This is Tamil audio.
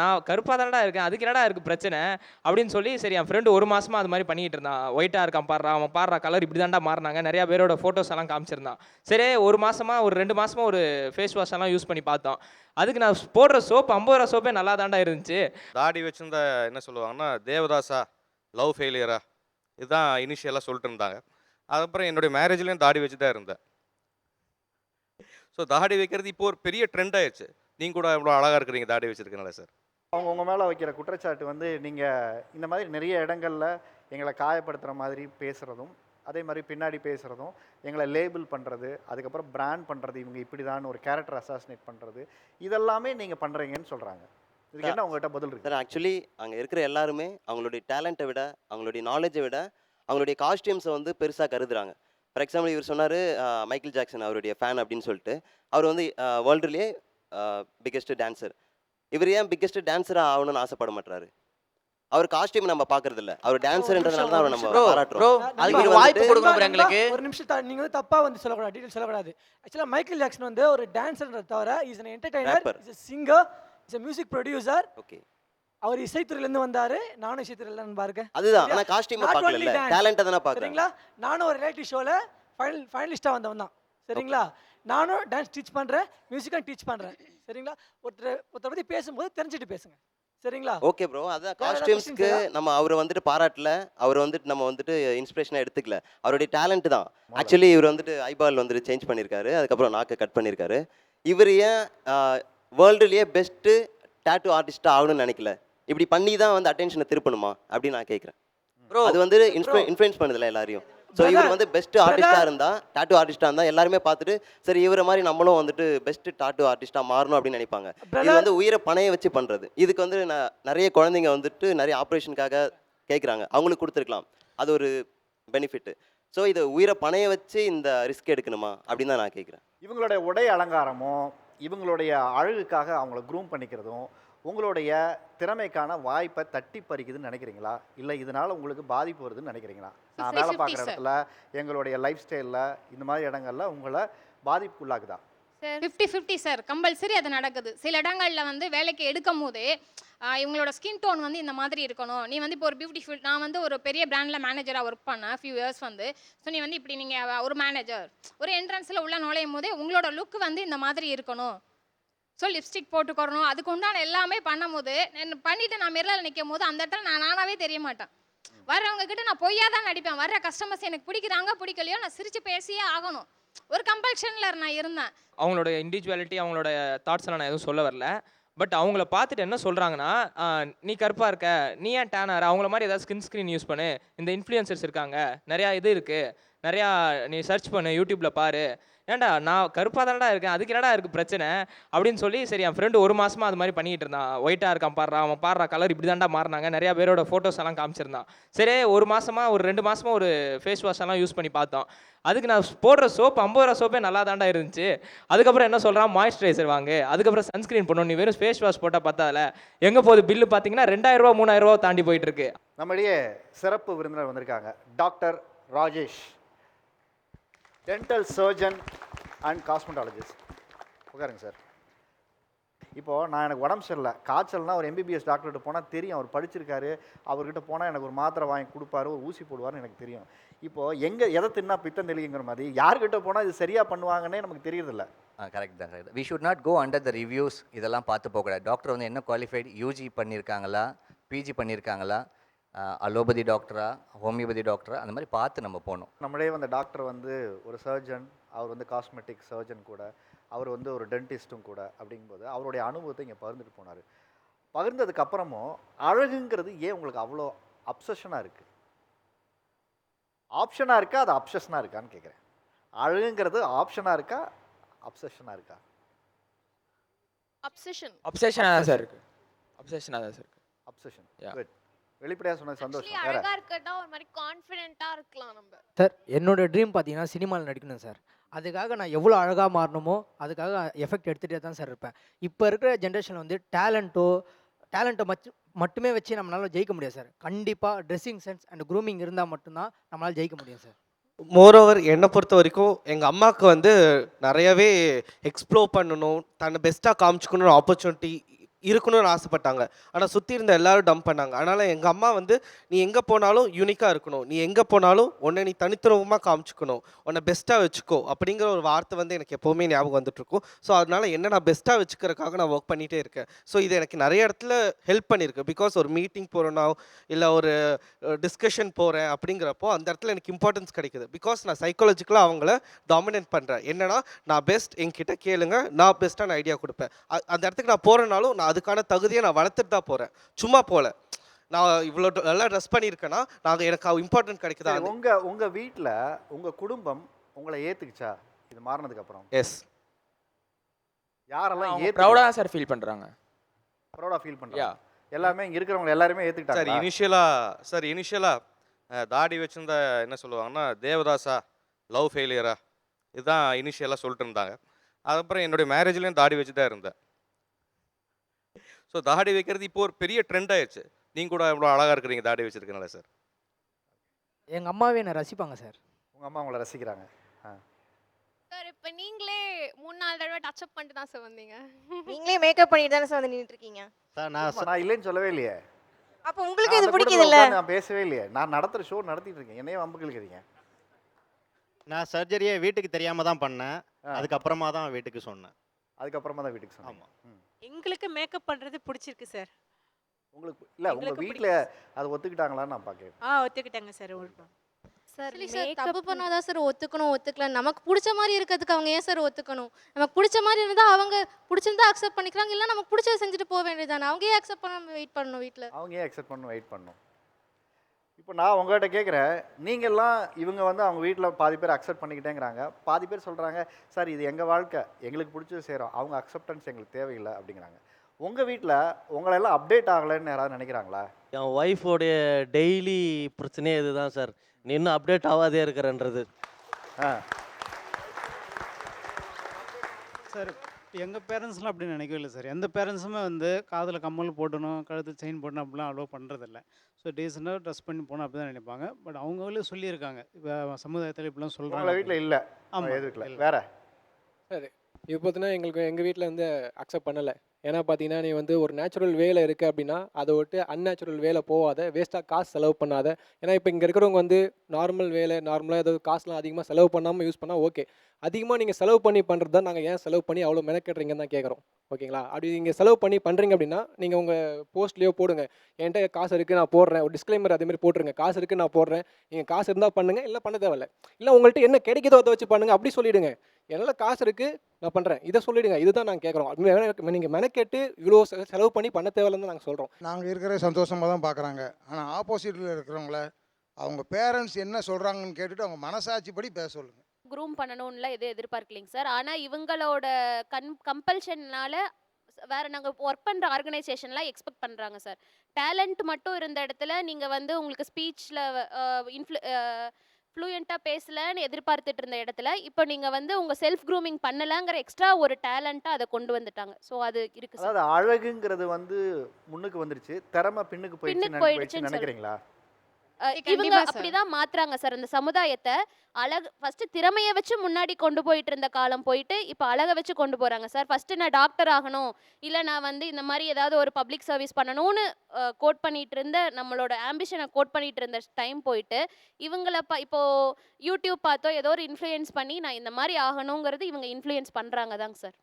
நான் கருப்பாக தானடா இருக்கேன் அதுக்கு என்னடா இருக்குது பிரச்சனை? அப்படின்னு சொல்லி சரி என் ஃப்ரெண்டு ஒரு மாசமா அது மாதிரி பண்ணிகிட்டு இருந்தான். ஒயிட்டாக இருக்கான் பாடுறா அவன் பாடுறா கலர் இப்படி தான்டா மாறினாங்க. நிறையா பேரோட ஃபோட்டோஸ் எல்லாம் காமிச்சிருந்தான். சரி ஒரு மாசமா ஒரு ரெண்டு மாசமா ஒரு ஃபேஸ் வாஷ் எல்லாம் யூஸ் பண்ணி பார்த்தோம். அதுக்கு நான் போடுற சோப் ஐம்பது ரூபா சோப்பே நல்லா தாண்டா இருந்துச்சு. தாடி வச்சிருந்த என்ன சொல்லுவாங்கன்னா தேவதாசா லவ் ஃபெயிலியரா இதுதான் இனிஷியலாக சொல்லிட்டு இருந்தாங்க. அதுக்கப்புறம் என்னுடைய மேரேஜ்லேயும் தாடி வச்சு தான் இருந்தேன். ஸோ தாடி வைக்கிறது இப்போ ஒரு பெரிய ட்ரெண்ட் ஆயிடுச்சு. நீங்கள் கூட இவ்வளோ அழகாக இருக்கிறீங்க தாடி வச்சிருக்கனால சார். அவங்க உங்கள் மேலே வைக்கிற குற்றச்சாட்டு வந்து நீங்கள் இந்த மாதிரி நிறைய இடங்களில் எங்களை காயப்படுத்துகிற மாதிரி பேசுகிறதும் அதே மாதிரி பின்னாடி பேசுகிறதும் எங்களை லேபிள் பண்ணுறது அதுக்கப்புறம் பிராண்ட் பண்ணுறது இவங்க இப்படி தான் ஒரு கேரக்டர் அசாசினேட் பண்ணுறது இதெல்லாமே நீங்கள் பண்ணுறீங்கன்னு சொல்கிறாங்க இதுக்கு என்ன உங்கள்கிட்ட பதில் இருக்கு? சார் ஆக்சுவலி அங்கே இருக்கிற எல்லாருமே அவங்களுடைய டேலண்ட்டை விட அவங்களுடைய நாலேஜை விட அவங்களுடைய காஸ்டியூம்ஸை வந்து பெருசாக கருதுறாங்க. ஃபார் எக்ஸாம்பிள் இவர் சொன்னார் மைக்கேல் ஜாக்சன் அவருடைய ஃபேன் அப்படின்னு சொல்லிட்டு. அவர் வந்து வேர்ல்டுலேயே பிக்கெஸ்ட் டான்சர் இவர் ஏன் பிக்கெஸ்ட் டான்ஸராக ஆகணும்னு ஆசைப்பட மாட்டாரு அவர் காஸ்டியூம் நம்ம பார்க்கறது இல்ல அவர் டான்ஸர்ன்றதுனால தான் அவரை நம்ம ப்ரோ ப்ரோ பாராட்டுறோம். அதுக்கு ஒரு வாய்ப்பு கொடுக்கணும் எங்களுக்கு. ஒரு நிமிஷம் நீங்க வந்து தப்பா வந்து சொல்லக்கூடாது டீடைல் சொல்லக்கூடாது. ஆக்சுவலா மைக்கேல் ஜாக்சன் வந்து ஒரு டான்சர்ன்றத தவிர is an Rapper. Is singer is music producer okay அவர் இசைத்துறையில இருந்து வந்தாரு நானும் இசைத்துறையில இருந்து பாருங்க. அதுதான்? ஆனா காஸ்டியூம் பார்க்கல dance. டேலண்ட்டை தானே நானும் ஒரு ரியாலிட்டி ஷோல ஃபைனல் ஃபைனலிஸ்டா வந்தவன் தான். சரிங்களா? நானும் டான்ஸ் டீச் பண்றேன் மியூசிக்கும் டீச் பண்றேன். சரிங்களா? ஒருத்தர் ஒருத்தர் பத்தி பேசும்போது தெரிஞ்சுட்டு பேசுங்க. சரிங்களா? ஓகே ப்ரோ அதான் காஸ்டியூம்ஸ்க்கு நம்ம அவரை வந்துட்டு பாராட்டல. அவர் வந்துட்டு நம்ம வந்துட்டு இன்ஸ்பிரேஷனாக எடுத்துக்கல. அவருடைய டேலண்ட் தான். ஆக்சுவலி இவர் வந்துட்டு ஐபால் வந்துட்டு சேஞ்ச் பண்ணியிருக்காரு அதுக்கப்புறம் நாக்கை கட் பண்ணியிருக்காரு இவர் ஏன் வேர்ல்டுலேயே பெஸ்ட்டு டேட்டூ ஆர்டிஸ்ட்டாக ஆகணும்னு நினைக்கல? இப்படி பண்ணி தான் வந்து அட்டென்ஷனை திருப்பணுமா? அப்படின்னு நான் கேட்குறேன் ப்ரோ அது வந்து இன்ஃப்ளூயன்ஸ் பண்ணுதுல எல்லாரையும். ஸோ இவர் வந்து பெஸ்ட் brother. ஆர்டிஸ்டாக இருந்தா டாட்டூ ஆர்டிஸ்டாக இருந்தால் எல்லாருமே பார்த்துட்டு சரி இவரை மாதிரி நம்மளும் வந்துட்டு பெஸ்ட் டாட்டூ ஆர்டிஸ்டாக மாறணும் அப்படின்னு நினைப்பாங்க. இது. வந்து உயிரை பணைய வச்சு பண்ணுறது இதுக்கு வந்து நிறைய குழந்தைங்க வந்துட்டு நிறைய ஆப்ரேஷனுக்காக கேட்குறாங்க அவங்களுக்கு கொடுத்துருக்கலாம். அது ஒரு பெனிஃபிட் ஸோ இதை உயிரை பணைய வச்சு இந்த ரிஸ்க் எடுக்கணுமா? அப்படின்னு தான் நான் கேட்குறேன் இவங்களுடைய உடை அலங்காரமும் இவங்களுடைய அழகுக்காக அவங்கள க்ரூம் பண்ணிக்கிறதும் உங்களுடைய திறமைக்கான வாய்ப்பை தட்டி பறிக்குதுன்னு நினைக்கிறீங்களா? இல்லை இதனால உங்களுக்கு பாதிப்பு வருதுன்னு நினைக்கிறீங்களா? நான் 50, வேலை 50 பார்க்குற. இடத்துல எங்களுடைய லைஃப் ஸ்டைலில் இந்த மாதிரி இடங்கள்ல உங்களை பாதிப்புக்குள்ளாக்குதா? Sir fifty fifty sir compulsory அது நடக்குது. சில இடங்கள்ல வந்து வேலைக்கு எடுக்கும் போதே இவங்களோட ஸ்கின் டோன் வந்து இந்த மாதிரி இருக்கணும். நீ வந்து இப்போ ஒரு பியூட்டிஃபுல் நான் வந்து ஒரு பெரிய பிராண்டில் மேனேஜராக ஒர்க் பண்ணேன் ஃபியூ இயர்ஸ் வந்து. ஸோ நீ வந்து இப்படி நீங்கள் ஒரு மேனேஜர் ஒரு என்ட்ரன்ஸில் உள்ள நுழையும் போதே உங்களோட லுக் வந்து இந்த மாதிரி இருக்கணும். ஸோ லிப்ஸ்டிக் போட்டுக்கிறணும். அதுக்கு உண்டான எல்லாமே பண்ணும்போது நான் பண்ணிட்டு நான் மிரரில் நிற்கும் போது அந்த இடத்துல நான் நானாவே தெரிய மாட்டேன். வர்றவங்க கிட்ட நான் பொய்யா தான் நடிப்பேன். வர்ற கஸ்டமர்ஸ் எனக்கு பிடிக்கிறாங்க பிடிக்கலையோ நான் சிரிச்சு பேசியே ஆகணும். ஒரு கம்பல்ஷனில் நான் இருந்தேன். அவங்களோட இண்டிவிஜுவாலிட்டி அவங்களோட தாட்ஸ்லாம் நான் எதுவும் சொல்ல வரல. பட் அவங்கள பார்த்துட்டு என்ன சொல்கிறாங்கன்னா நீ கருப்பாக இருக்க. நீ ஏன் டேனர் அவங்கள மாதிரி ஏதாவது ஸ்கின் ஸ்க்ரீன் யூஸ் பண்ணு. இந்த இன்ஃப்ளூயன்சர்ஸ் இருக்காங்க. நிறையா இது இருக்குது நிறையா நீ சர்ச் பண்ணு. யூடியூப்பில் பாரு. ஏன்டா நான் கருப்பாக தானடா இருக்கேன் அதுக்கு என்னடா இருக்குது பிரச்சனை? அப்படின்னு சொல்லி சரி என் ஃப்ரெண்டு ஒரு மாசமா அது மாதிரி பண்ணிகிட்டு இருந்தான். ஒயிட்டாக இருக்கான் பாடுறா அவன் பாடுறா கலர் இப்படி தான்டா மாறினாங்க. நிறையா பேரோட ஃபோட்டோஸ் எல்லாம் காமிச்சிருந்தான். சரி ஒரு மாசமா ஒரு ரெண்டு மாசமா ஒரு ஃபேஸ் வாஷ் எல்லாம் யூஸ் பண்ணி பார்த்தோம். அதுக்கு நான் போடுற சோப் ஐம்பது ரூபா சோப்பே நல்லா தாண்டா இருந்துச்சு. அதுக்கப்புறம் என்ன சொல்கிறான் மாய்ஸ்சரைசர் வாங்கு. அதுக்கப்புறம் சன்ஸ்கிரீன் பண்ணணும் நீ வெறும் ஃபேஸ் வாஷ் போட்டால் பார்த்தால எங்கே போகுது பில்லு பார்த்தீங்கன்னா ரெண்டாயிரம் ரூபா மூணாயிரம் ரூபா தாண்டி போயிட்டு இருக்கு. நம்மளுடைய சிறப்பு விருந்தினர் வந்திருக்காங்க. Doctor Rajesh. Dental surgeon and cosmetologist உட்காருங்க சார். இப்போது நான் எனக்கு உடம்பு சரியில்லை. காய்ச்சல்னால் ஒரு எம்பிபிஎஸ் டாக்டர்கிட்ட போனால் தெரியும். அவர் படிச்சிருக்காரு. அவர்கிட்ட போனால் எனக்கு ஒரு மாத்திரை வாங்கி கொடுப்பாரு. ஒரு ஊசி போடுவார்னு எனக்கு தெரியும். இப்போது எங்கே எதை தின்னா பித்தம் தெளிங்கிற மாதிரி யார்கிட்ட போனால் இது சரியாக பண்ணுவாங்கன்னே நமக்கு தெரியறதில்ல. கரெக்ட் தான் correct we should not go under the reviews இதெல்லாம் பார்த்து போகக்கூடாது. டாக்டர் வந்து என்ன குவாலிஃபைட் யூஜி பண்ணியிருக்காங்களா பிஜி பண்ணியிருக்காங்களா அலோபதி டாக்டரா ஹோமியோபதி டாக்டரா அந்த மாதிரி பார்த்து நம்ம போகணும். நம்மளே வந்த டாக்டர் வந்து ஒரு சர்ஜன் அவர் வந்து காஸ்மெட்டிக் சர்ஜன் கூட அவர் வந்து ஒரு டென்டிஸ்ட்டும் கூட அப்படிங்கும்போது அவருடைய அனுபவத்தை இங்கே பகிர்ந்துட்டு போனார். பகிர்ந்ததுக்கு அப்புறமும் அழகுங்கிறது ஏன் உங்களுக்கு அவ்வளோ அப்சஷனாக இருக்குது ஆப்ஷனாக இருக்கா அது அப்சஷனாக இருக்கான்னு கேட்குறேன் அழகுங்கிறது ஆப்ஷனாக இருக்கா அப்சஷனாக இருக்கா? அப்சஷன். அப்சேஷனாக தான் சார் இருக்குது அப்சேஷனாக தான் சார் இருக்குது அப்சஷன். குட். வெளிப்படையாக சொன்னது சந்தோஷம். அழகா இருக்கட்டா ஒரு மாதிரி கான்ஃபிடென்ட்டா இருக்கலாம் நம்ம. சார் என்னோட ட்ரீம் பார்த்தீங்கன்னா சினிமாவில் நடிக்கணும் சார் அதுக்காக நான் எவ்வளோ அழகாக மாறணுமோ அதுக்காக எஃபெக்ட் எடுத்துகிட்டே தான் சார் இருப்பேன். இப்போ இருக்கிற ஜென்ரேஷனில் வந்து டேலண்ட்டோ டேலண்ட்டை மச்சு மட்டுமே வச்சு நம்மளால ஜெயிக்க முடியாது சார் கண்டிப்பாக ட்ரெஸ்ஸிங் சென்ஸ் அண்ட் க்ரூமிங் இருந்தால் மட்டும்தான் நம்மளால் ஜெயிக்க முடியும் சார் மோரோவர் என்னை பொறுத்த வரைக்கும் எங்கள் அம்மாவுக்கு வந்து நிறையவே எக்ஸ்ப்ளோர் பண்ணணும் தன்னை பெஸ்ட்டாக காமிச்சுக்கணும்னு ஆப்பர்ச்சுனிட்டி இருக்கணும்னு ஆசைப்பட்டாங்க. ஆனால் சுற்றி இருந்த எல்லாரும் டம்ப் பண்ணாங்க. அதனால் எங்கள் அம்மா வந்து நீ எங்கே போனாலும் யூனிக்காக இருக்கணும். நீ எங்கே போனாலும் உன்னை நீ தனித்துவமாக காமிச்சிக்கணும். உன்னை பெஸ்ட்டாக வச்சுக்கோ. அப்படிங்கிற ஒரு வார்த்தை வந்து எனக்கு எப்போவுமே ஞாபகம் வந்துட்டுருக்கும். ஸோ அதனால் என்ன நான் பெஸ்ட்டாக வச்சுக்கிறதுக்காக நான் ஒர்க் பண்ணிகிட்டே இருக்கேன். ஸோ இது எனக்கு நிறைய இடத்துல ஹெல்ப் பண்ணியிருக்கு. பிகாஸ் ஒரு மீட்டிங் போகிறேன்னா இல்லை ஒரு டிஸ்கஷன் போகிறேன் அப்படிங்கிறப்போ அந்த இடத்துல எனக்கு இம்பார்ட்டன்ஸ் கிடைக்குது. பிகாஸ் நான் சைக்காலஜிக்கலாக அவங்கள டாமினேட் பண்ணுறேன் என்னென்னா நான் பெஸ்ட் என்கிட்ட கேளுங்க. நான் பெஸ்ட்டான ஐடியா கொடுப்பேன். அந்த இடத்துக்கு நான் போகிறனாலும் நான் அதுக்கான தகுதியை நான் வளர்த்துட்டு தான் போகிறேன் சும்மா போகல நான் இவ்வளோ நல்லா ட்ரெஸ் பண்ணியிருக்கேன்னா நாங்கள் எனக்கு இம்பார்ட்டன்ட் கிடைக்குதா சரி, உங்க உங்க வீட்ல உங்க குடும்பம் உங்களை ஏத்துக்குச்சா? இது மாறினதுக்கு அப்புறம். எஸ் யாரெல்லாம் ஏத்து ப்ரௌடாக தான் சார் ஃபீல் பண்ணுறாங்க ப்ரௌடா ஃபீல் யா பண்றாங்க. எல்லாமே இங்க இருக்கிறவங்க எல்லாருமே சார் ஏத்துக்கிட்டாங்க இனிஷியலாக சார் இனிஷியலாக தாடி வச்சிருந்த என்ன சொல்லுவாங்கன்னா தேவதாசா லவ் ஃபெயிலியரா இதுதான் இனிஷியலாக சொல்லிட்டு இருந்தாங்க. அதுக்கப்புறம் என்னுடைய மேரேஜ்லேயும் தாடி வச்சு தான் இருந்தேன். ஸோ தாடி வைக்கிறது இப்போ ஒரு பெரிய ட்ரெண்ட் ஆயிடுச்சு. நீங்கள் கூட இவ்வளோ அழகாக இருக்கிறீங்க தாடி வச்சிருக்கனால சார் எங்கள் அம்மாவே என்னை ரசிப்பாங்க சார் உங்க அம்மா உங்களை ரசிக்கிறாங்க. சார் இப்போ நீங்களே மூணு நாலு தடவை டச் அப் பண்ணிட்டு தான் சார் வந்தீங்க. நீங்களே மேக்கப் பண்ணிட்டு தானே சார் வந்து நின்றுட்டு இருக்கீங்க சார் நான் நான் இல்லைன்னு சொல்லவே இல்லையே. அப்போ உங்களுக்கு இது பிடிக்குது இல்ல? நான் பேசவே இல்லையே. நான் நடத்துற ஷோ நடத்திட்டு இருக்கேன். என்னையே வம்பு கிழக்கிறீங்க. நான் சர்ஜரியை வீட்டுக்கு தெரியாம தான் பண்ணேன். ஆ. அதுக்கப்புறமா தான் வீட்டுக்கு சொன்னேன். அதுக்கப்புறமா தான் வீட்டுக்கு சொன்னீங்க. ஆமா. எங்களுக்கு மேக்கப் பண்றது பிடிச்சிருக்கு சார் உங்களுக்கு இல்ல உங்க எங்களுக்கு வீட்ல அதை ஒத்துக்கிட்டாங்களான்னு நான் பார்க்கிறேன் ஆ ஒத்துக்கிட்டாங்க சார் சார் சரி தப்பு பண்ணாதான் சார் ஒத்துக்கணும் ஒத்துக்கல. நமக்கு பிடிச்ச மாதிரி இருக்கிறதுக்கு அவங்க ஏன் சார் ஒத்துக்கணும்? நமக்கு பிடிச்ச மாதிரி இருந்தால் அவங்க பிடிச்சிருந்தா அக்செப்ட் பண்ணிக்கிறாங்க இல்லை நமக்கு பிடிச்சத செஞ்சுட்டு போக வேண்டியதானே அவங்க ஏன் அக்செப்ட் பண்ண வெயிட் பண்ணணும் வீட்டில் அவங்க ஏன் அக்செப்ட் பண்ணணும் வெயிட் பண்ணணும்? இப்போ நான் உங்கள்கிட்ட கேட்குறேன் நீங்கள்லாம் இவங்க வந்து அவங்க வீட்டில் பாதி பேர் அக்செப்ட் பண்ணிக்கிட்டேங்கிறாங்க. பாதி பேர் சொல்கிறாங்க சார் இது எங்கள் வாழ்க்கை? எங்களுக்கு பிடிச்சது செய்கிறோம் அவங்க அக்செப்டன்ஸ் எங்களுக்கு தேவையில்லை அப்படிங்கிறாங்க. உங்கள் வீட்டில் உங்களெல்லாம் அப்டேட் ஆகலைன்னு யாராவது நினைக்கிறாங்களா? என் ஒய்ஃபோடைய டெய்லி பிரச்சனையே இதுதான் சார். நீ இன்னும் அப்டேட் ஆகாதே இருக்கிறன்றது. ஆ. சார் எங்கள் பேரண்ட்ஸ்லாம் அப்படி நினைக்கவே இல்லை சார். எந்த பேரண்ட்ஸுமே வந்து காதில் கம்மல் போடணும் கழுத்து செயின் போடணும் அப்படிலாம் அலோவ் பண்ணுறதில்ல ஸோ டீசெண்டாக ட்ரெஸ் பண்ணி போகணும் அப்படி தான் நினைப்பாங்க. பட் அவங்களே சொல்லியிருக்காங்க. இப்போ சமுதாயத்தில் இப்படிலாம் சொல்கிறாங்க வீட்டில் இல்லை. ஆமாம் எதுக்கல இல்லை. வேற? சரி. இப்போ பார்த்தீங்கன்னா எங்களுக்கு எங்கள் வீட்டில் வந்து அக்செப்ட் பண்ணலை. ஏன்னா பார்த்தீங்கன்னா நீ வந்து ஒரு நேச்சுரல் வேலை இருக்குது அப்படின்னா அதை விட்டு அன்நேச்சுரல் வேலை போகாத வேஸ்ட்டாக காசு செலவு பண்ணாத. ஏன்னா இப்போ இங்கே இருக்கிறவங்க வந்து நார்மல் வேலை நார்மலாக ஏதாவது காசுலாம் அதிகமாக செலவு பண்ணாமல் யூஸ் பண்ணால் ஓகே அதிகமாக நீங்கள் செலவு பண்ணி பண்ணுறது தான் நாங்கள் ஏன் செலவு பண்ணி அவ்வளோ மெனக்கெட்டுறீங்கன்னு தான் கேட்குறோம். ஓகேங்களா? அப்படி நீங்கள் செலவு பண்ணி பண்ணுறீங்க அப்படின்னா நீங்கள் உங்கள் போஸ்ட்லேயோ போடுங்க. என்கிட்ட காசு இருக்குது நான் போடுறேன். ஒரு டிஸ்க்ளைமர் அதேமாதிரி போட்டுருங்க. காசு இருக்குது நான் போடுறேன். நீங்கள் காசு இருந்தால் பண்ணுங்கள் இல்லை பண்ண தேவையில்ல. இல்லை உங்கள்கிட்ட என்ன கிடைக்குதோ அதை வச்சு பண்ணுங்க. அப்படி சொல்லிவிடுங்க என்னால் காசு இருக்குது நான் பண்ணுறேன் இதை சொல்லிவிடுங்க இதுதான் நாங்கள் கேட்குறோம். நீங்கள் மெனக்கெட்டு இவ்வளோ செலவு பண்ணி பண்ண தேவையில்லைன்னு நாங்கள் சொல்கிறோம் நாங்கள் இருக்கிற சந்தோஷமாக தான் பார்க்குறாங்க ஆனால் ஆப்போசிட்டில் இருக்கிறவங்கள அவங்க பேரண்ட்ஸ் என்ன சொல்கிறாங்கன்னு கேட்டுட்டு அவங்க மனசாட்சிப்படி பேச சொல்லுங்கள் க்ரூம் பண்ணணும்ல எதுவும் எதிர்பார்க்கலைங்க சார். ஆனால் இவங்களோட கன் கம்பல்ஷன்னால வேற நாங்கள் ஒர்க் பண்ணுற ஆர்கனைசேஷன்லாம் எக்ஸ்பெக்ட் பண்ணுறாங்க சார். டேலண்ட் மட்டும் இருந்த இடத்துல நீங்கள் வந்து உங்களுக்கு ஸ்பீச்சில் இன்ஃப்ளு ஃப்ளூயண்ட்டாக பேசலன்னு எதிர்பார்த்துட்டு இருந்த இடத்துல இப்போ நீங்கள் வந்து உங்கள் செல்ஃப் க்ரூமிங் பண்ணலங்கிற எக்ஸ்ட்ரா ஒரு டேலண்ட்டாக அதை கொண்டு வந்துட்டாங்க. ஸோ அது இருக்குது சார் அதாவது அழகுங்கிறது வந்து முன்னுக்கு வந்துருச்சு திறமை பின்னுக்கு போயிடுச்சு போயிடுச்சுன்னு நினைக்கிறீங்களா? இவங்க. அப்படிதான் மாத்துறாங்க சார். இந்த சமுதாயத்தை அழகு ஃபர்ஸ்ட் திறமையை வச்சு முன்னாடி கொண்டு போயிட்டு இருந்த காலம் போயிட்டு இப்போ அழகை வச்சு கொண்டு போறாங்க சார். ஃபர்ஸ்ட் நான் டாக்டர் ஆகணும் இல்லை நான் வந்து இந்த மாதிரி ஏதாவது ஒரு பப்ளிக் சர்வீஸ் பண்ணணும்னு கோட் பண்ணிட்டு இருந்த நம்மளோட ஆம்பிஷனை கோட் பண்ணிட்டு இருந்த டைம் போயிட்டு இவங்கள ப இப்போ யூடியூப் பார்த்தோ ஏதோ ஒரு இன்ஃப்ளூயன்ஸ் பண்ணி நான் இந்த மாதிரி ஆகணுங்கிறது இவங்க இன்ஃப்ளூயன்ஸ் பண்றாங்க தாங்க சார்.